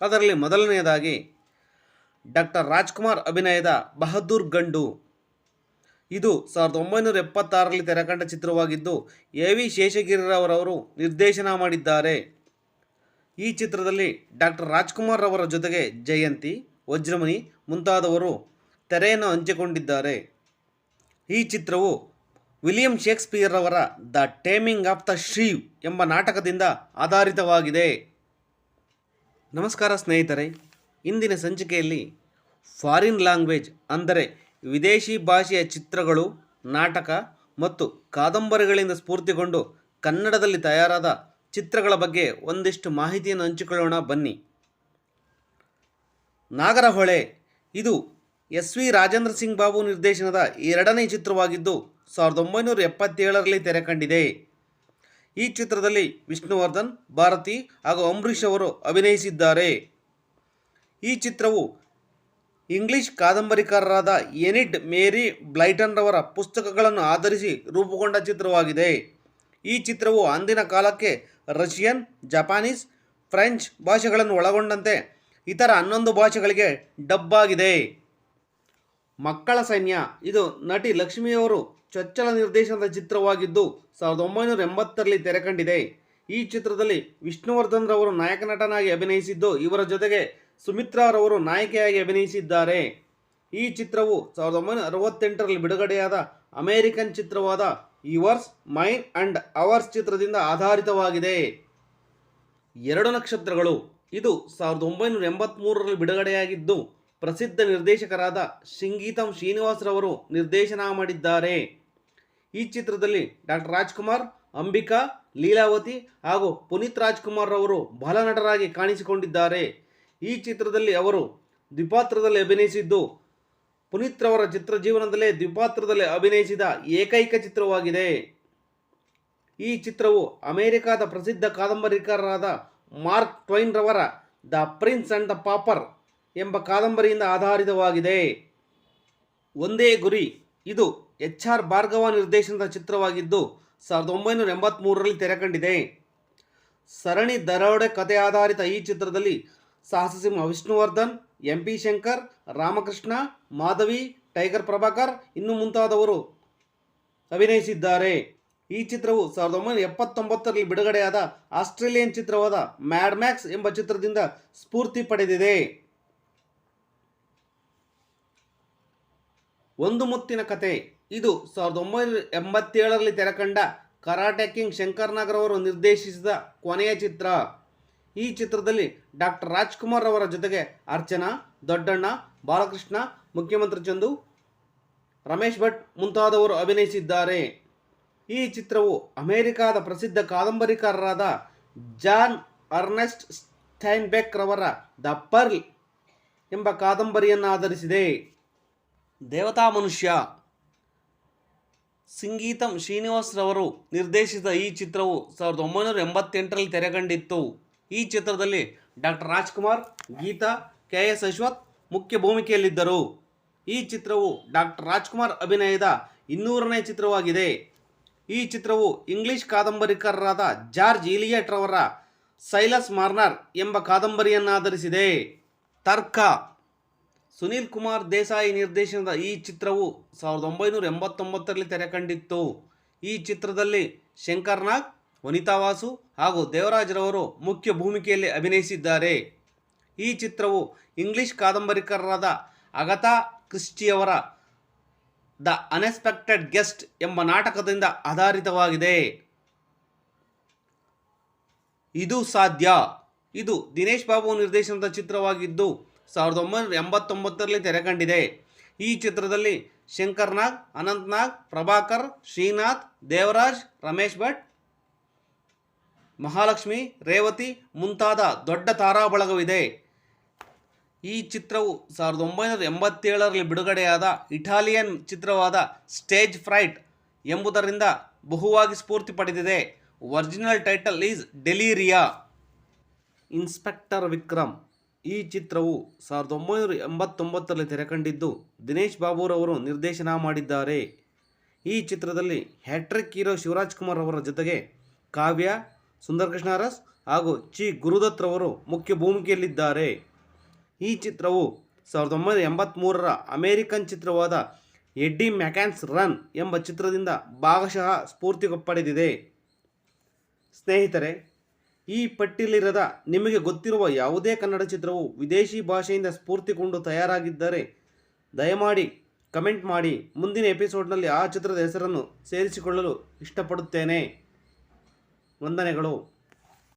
ಅದರಲ್ಲಿ ಮೊದಲನೆಯದಾಗಿ ಡಾಕ್ಟರ್ ರಾಜ್ಕುಮಾರ್ ಅಭಿನಯದ ಬಹದ್ದೂರ್ ಗಂಡು. ಇದು ಸಾವಿರದ ಒಂಬೈನೂರ ಎಪ್ಪತ್ತಾರರಲ್ಲಿ ತೆರೆಕಂಡ ಚಿತ್ರವಾಗಿದ್ದು, ಎ ವಿ ಶೇಷಗಿರಿರವರವರು ನಿರ್ದೇಶನ ಮಾಡಿದ್ದಾರೆ. ಈ ಚಿತ್ರದಲ್ಲಿ ಡಾಕ್ಟರ್ ರಾಜ್ಕುಮಾರ್ ಅವರ ಜೊತೆಗೆ ಜಯಂತಿ, ವಜ್ರಮುನಿ ಮುಂತಾದವರು ತೆರೆಯನ್ನು ಹಂಚಿಕೊಂಡಿದ್ದಾರೆ. ಈ ಚಿತ್ರವು ವಿಲಿಯಂ ಶೇಕ್ಸ್ಪಿಯರ್ ಅವರ the taming of the shrew ಎಂಬ ನಾಟಕದಿಂದ ಆಧಾರಿತವಾಗಿದೆ. ನಮಸ್ಕಾರ ಸ್ನೇಹಿತರೆ, ಇಂದಿನ ಸಂಚಿಕೆಯಲ್ಲಿ ಫಾರಿನ್ ಲ್ಯಾಂಗ್ವೇಜ್ ಅಂದರೆ ವಿದೇಶಿ ಭಾಷೆಯ ಚಿತ್ರಗಳು, ನಾಟಕ ಮತ್ತು ಕಾದಂಬರಿಗಳಿಂದ ಸ್ಫೂರ್ತಿಗೊಂಡು ಕನ್ನಡದಲ್ಲಿ ತಯಾರಾದ ಚಿತ್ರಗಳ ಬಗ್ಗೆ ಒಂದಿಷ್ಟು ಮಾಹಿತಿಯನ್ನು ಹಂಚಿಕೊಳ್ಳೋಣ, ಬನ್ನಿ. ನಾಗರಹೊಳೆ, ಇದು ಎಸ್ ವಿ ರಾಜೇಂದ್ರ ಸಿಂಗ್ ಬಾಬು ನಿರ್ದೇಶನದ ಎರಡನೇ ಚಿತ್ರವಾಗಿದ್ದು ಸಾವಿರದ ಒಂಬೈನೂರ ಎಪ್ಪತ್ತೇಳರಲ್ಲಿ ತೆರೆ ಕಂಡಿದೆ ಈ ಚಿತ್ರದಲ್ಲಿ ವಿಷ್ಣುವರ್ಧನ್, ಭಾರತಿ ಹಾಗೂ ಅಂಬರೀಷ್ ಅವರು ಅಭಿನಯಿಸಿದ್ದಾರೆ. ಈ ಚಿತ್ರವು ಇಂಗ್ಲಿಷ್ ಕಾದಂಬರಿಕಾರರಾದ ಎನಿಡ್ ಮೇರಿ ಬ್ಲೈಟನ್ ರವರ ಪುಸ್ತಕಗಳನ್ನು ಆಧರಿಸಿ ರೂಪುಗೊಂಡ ಚಿತ್ರವಾಗಿದೆ. ಈ ಚಿತ್ರವು ಅಂದಿನ ಕಾಲಕ್ಕೆ ರಷ್ಯನ್, ಜಪಾನೀಸ್, ಫ್ರೆಂಚ್ ಭಾಷೆಗಳನ್ನು ಒಳಗೊಂಡಂತೆ ಇತರ ಹನ್ನೊಂದು ಭಾಷೆಗಳಿಗೆ ಡಬ್ ಆಗಿದೆ ಮಕ್ಕಳ ಸೈನ್ಯ. ಇದು ನಟಿ ಲಕ್ಷ್ಮಿಯವರು ಚೊಚ್ಚಲ ನಿರ್ದೇಶನದ ಚಿತ್ರವಾಗಿದ್ದು ಸಾವಿರದ ಒಂಬೈನೂರ ಎಂಬತ್ತರಲ್ಲಿ ತೆರೆಕಂಡಿದೆ ಈ ಚಿತ್ರದಲ್ಲಿ ವಿಷ್ಣುವರ್ಧನ್ ರವರು ನಾಯಕ ನಟನಾಗಿ ಅಭಿನಯಿಸಿದ್ದು ಇವರ ಜೊತೆಗೆ ಸುಮಿತ್ರಾರವರು ನಾಯಕಿಯಾಗಿ ಅಭಿನಯಿಸಿದ್ದಾರೆ. ಈ ಚಿತ್ರವು ಸಾವಿರದ ಒಂಬೈನೂರ ಅರವತ್ತೆಂಟರಲ್ಲಿ ಬಿಡುಗಡೆಯಾದ ಅಮೇರಿಕನ್ ಚಿತ್ರವಾದ ಯುವರ್ಸ್ ಮೈನ್ ಅಂಡ್ ಅವರ್ಸ್ ಚಿತ್ರದಿಂದ ಆಧಾರಿತವಾಗಿದೆ. ಎರಡು ನಕ್ಷತ್ರಗಳು. ಇದು ಸಾವಿರದ ಒಂಬೈನೂರ ಎಂಬತ್ತ್ಮೂರರಲ್ಲಿ ಬಿಡುಗಡೆಯಾಗಿದ್ದು ಪ್ರಸಿದ್ಧ ನಿರ್ದೇಶಕರಾದ ಸಿಂಗೀತಂ ಶ್ರೀನಿವಾಸ್ರವರು ನಿರ್ದೇಶನ ಮಾಡಿದ್ದಾರೆ. ಈ ಚಿತ್ರದಲ್ಲಿ ಡಾಕ್ಟರ್ ರಾಜ್ಕುಮಾರ್, ಅಂಬಿಕಾ, ಲೀಲಾವತಿ ಹಾಗೂ ಪುನೀತ್ ರಾಜ್ಕುಮಾರ್ ಅವರು ಬಾಲನಟರಾಗಿ ಕಾಣಿಸಿಕೊಂಡಿದ್ದಾರೆ. ಈ ಚಿತ್ರದಲ್ಲಿ ಅವರು ದ್ವಿಪಾತ್ರದಲ್ಲಿ ಅಭಿನಯಿಸಿದ್ದು, ಪುನೀತ್ ರವರ ಚಿತ್ರ ಜೀವನದಲ್ಲೇ ದ್ವಿಪಾತ್ರದಲ್ಲಿ ಅಭಿನಯಿಸಿದ ಏಕೈಕ ಚಿತ್ರವಾಗಿದೆ. ಈ ಚಿತ್ರವು ಅಮೆರಿಕಾದ ಪ್ರಸಿದ್ಧ ಕಾದಂಬರಿಕಾರರಾದ ಮಾರ್ಕ್ ಟ್ವೈನ್ ರವರ the prince and the pauper ಎಂಬ ಕಾದಂಬರಿಯಿಂದ ಆಧಾರಿತವಾಗಿದೆ. ಒಂದೇ ಗುರಿ, ಇದು ಎಚ್ ಆರ್ ಭಾರ್ಗವ ನಿರ್ದೇಶನದ ಚಿತ್ರವಾಗಿದ್ದು ಸಾವಿರದ ಒಂಬೈನೂರ ಎಂಬತ್ತ್ಮೂರರಲ್ಲಿ ತೆರೆಕಂಡಿದೆ. ಸರಣಿ ದರೋಡೆ ಕಥೆ ಆಧಾರಿತ ಈ ಚಿತ್ರದಲ್ಲಿ ಸಾಹಸ ಸಿಂಹ Vishnuvardhan, M P Shankar, Ramakrishna, Madhavi, Tiger Prabhakar ಇನ್ನು ಮುಂತಾದವರು ಅಭಿನಯಿಸಿದ್ದಾರೆ. ಈ ಚಿತ್ರವು ಸಾವಿರದ ಒಂಬೈನೂರ ಎಪ್ಪತ್ತೊಂಬತ್ತರಲ್ಲಿ ಬಿಡುಗಡೆಯಾದ ಆಸ್ಟ್ರೇಲಿಯನ್ ಚಿತ್ರವಾದ ಮ್ಯಾಡ್ ಮ್ಯಾಕ್ಸ್ ಎಂಬ ಚಿತ್ರದಿಂದ ಸ್ಫೂರ್ತಿ ಪಡೆದಿದೆ. ಒಂದು ಮುತ್ತಿನ ಕತೆ. ಇದು ಸಾವಿರದ ಒಂಬೈನೂರ ಎಂಬತ್ತೇಳರಲ್ಲಿ ತೆರೆಕಂಡ ಕರಾಟೆ ಕಿಂಗ್ ಶಂಕರ್ ನಾಗರ್ ಅವರು ನಿರ್ದೇಶಿಸಿದ ಕೊನೆಯ ಚಿತ್ರ. ಈ ಚಿತ್ರದಲ್ಲಿ ಡಾಕ್ಟರ್ ರಾಜ್ಕುಮಾರ್ ಅವರ ಜೊತೆಗೆ ಅರ್ಚನಾ, ದೊಡ್ಡಣ್ಣ, ಬಾಲಕೃಷ್ಣ, ಮುಖ್ಯಮಂತ್ರಿ ಚಂದು, ರಮೇಶ್ ಭಟ್ ಮುಂತಾದವರು ಅಭಿನಯಿಸಿದ್ದಾರೆ. ಈ ಚಿತ್ರವು ಅಮೆರಿಕಾದ ಪ್ರಸಿದ್ಧ ಕಾದಂಬರಿಕಾರರಾದ ಜಾನ್ ಅರ್ನೆಸ್ಟ್ ಸ್ಟೈನ್ಬೆಕ್ ರವರ ದ ಪರ್ಲ್ ಎಂಬ ಕಾದಂಬರಿಯನ್ನು ಆಧರಿಸಿದೆ ದೇವತಾ ಮನುಷ್ಯ ಸಂಗೀತಂ ಶ್ರೀನಿವಾಸ್ರವರು ನಿರ್ದೇಶಿಸಿದ ಈ ಚಿತ್ರವು ಸಾವಿರದ ಒಂಬೈನೂರ ಎಂಬತ್ತೆಂಟರಲ್ಲಿ ತೆರೆಕಂಡಿತ್ತು. ಈ ಚಿತ್ರದಲ್ಲಿ doctor Rajkumar, Geetha, K S Ashwath ಮುಖ್ಯ ಭೂಮಿಕೆಯಲ್ಲಿದ್ದರು. ಈ ಚಿತ್ರವು ಡಾಕ್ಟರ್ ರಾಜ್ಕುಮಾರ್ ಅಭಿನಯದ ಇನ್ನೂರನೇ ಚಿತ್ರವಾಗಿದೆ. ಈ ಚಿತ್ರವು ಇಂಗ್ಲಿಷ್ ಕಾದಂಬರಿಕಾರರಾದ ಜಾರ್ಜ್ ಇಲಿಯಟ್ ರವರ ಸೈಲಸ್ ಮಾರ್ನರ್ ಎಂಬ ಕಾದಂಬರಿಯನ್ನಾಧರಿಸಿದೆ. ತರ್ಕ ಸುನೀಲ್ ಕುಮಾರ್ ದೇಸಾಯಿ ನಿರ್ದೇಶನದ ಈ ಚಿತ್ರವು ಸಾವಿರದ ಒಂಬೈನೂರ ಎಂಬತ್ತೊಂಬತ್ತರಲ್ಲಿ ತೆರೆಕಂಡಿತ್ತು. ಈ ಚಿತ್ರದಲ್ಲಿ ಶಂಕರ್ ನಾಗ್, ವನಿತಾ ವಾಸು ಹಾಗೂ ದೇವರಾಜ್ರವರು ಮುಖ್ಯ ಭೂಮಿಕೆಯಲ್ಲಿ ಅಭಿನಯಿಸಿದ್ದಾರೆ. ಈ ಚಿತ್ರವು ಇಂಗ್ಲಿಷ್ ಕಾದಂಬರಿಕಾರರಾದ ಅಗತಾ ಕ್ರಿಸ್ಟಿಯವರ ದ ಅನ್ಎಕ್ಸ್ಪೆಕ್ಟೆಡ್ ಗೆಸ್ಟ್ ಎಂಬ ನಾಟಕದಿಂದ ಆಧಾರಿತವಾಗಿದೆ. ಇದು ಸಾಧ್ಯ. ಇದು ದಿನೇಶ್ ಬಾಬು ನಿರ್ದೇಶನದ ಚಿತ್ರವಾಗಿದ್ದು ಸಾವಿರದ ಒಂಬೈನೂರ ಎಂಬತ್ತೊಂಬತ್ತರಲ್ಲಿ ತೆರೆಕಂಡಿದೆ. ಈ ಚಿತ್ರದಲ್ಲಿ ಶಂಕರ್ ನಾಗ್ ಅನಂತ್ ನಾಗ್ ಪ್ರಭಾಕರ್, ಶ್ರೀನಾಥ್, ದೇವರಾಜ್, ರಮೇಶ್ ಭಟ್, ಮಹಾಲಕ್ಷ್ಮಿ, ರೇವತಿ ಮುಂತಾದ ದೊಡ್ಡ ತಾರಾ ಬಳಗವಿದೆ ಈ ಚಿತ್ರವು ಸಾವಿರದ ಒಂಬೈನೂರ ಎಂಬತ್ತೇಳರಲ್ಲಿ ಬಿಡುಗಡೆಯಾದ ಇಟಾಲಿಯನ್ ಚಿತ್ರವಾದ ಸ್ಟೇಜ್ ಫ್ರೈಟ್ ಎಂಬುದರಿಂದ ಬಹುವಾಗಿ ಸ್ಫೂರ್ತಿ ಪಡೆದಿದೆ. Original title is Deliria. Inspector Vikram ಈ ಚಿತ್ರವು ಸಾವಿರದ ಒಂಬೈನೂರ ಎಂಬತ್ತೊಂಬತ್ತರಲ್ಲಿ ತೆರೆಕಂಡಿದ್ದು ದಿನೇಶ್ ಬಾಬುರವರು ನಿರ್ದೇಶನ ಮಾಡಿದ್ದಾರೆ. ಈ ಚಿತ್ರದಲ್ಲಿ ಹ್ಯಾಟ್ರಿಕ್ ಹೀರೋ ಶಿವರಾಜ್ ಕುಮಾರ್ ಅವರ ಜೊತೆಗೆ ಕಾವ್ಯ ಸುಂದರ್ ಹಾಗೂ ಚಿ ಗುರುದತ್ ರವರು ಮುಖ್ಯ ಭೂಮಿಕೆಯಲ್ಲಿದ್ದಾರೆ. ಈ ಚಿತ್ರವು ಸಾವಿರದ ಒಂಬೈನೂರ ಎಂಬತ್ತ್ಮೂರರ ಅಮೇರಿಕನ್ ಚಿತ್ರವಾದ ಎಡ್ಡಿ ಮ್ಯಾಕ್ಯಾನ್ಸ್ ರನ್ ಎಂಬ ಚಿತ್ರದಿಂದ ಭಾಗಶಃ ಸ್ಫೂರ್ತಿ ಪಡೆದಿದೆ ಸ್ನೇಹಿತರೆ ಈ ಪಟ್ಟಿಯಲ್ಲಿರದ ನಿಮಗೆ ಗೊತ್ತಿರುವ ಯಾವುದೇ ಕನ್ನಡ ಚಿತ್ರವು ವಿದೇಶಿ ಭಾಷೆಯಿಂದ ಸ್ಫೂರ್ತಿಗೊಂಡು ತಯಾರಾಗಿದ್ದರೆ ದಯಮಾಡಿ ಕಮೆಂಟ್ ಮಾಡಿ. ಮುಂದಿನ ಎಪಿಸೋಡ್ನಲ್ಲಿ ಆ ಚಿತ್ರದ ಹೆಸರನ್ನು ಸೇರಿಸಿಕೊಳ್ಳಲು ಇಷ್ಟಪಡುತ್ತೇನೆ. ವಂದನೆಗಳು.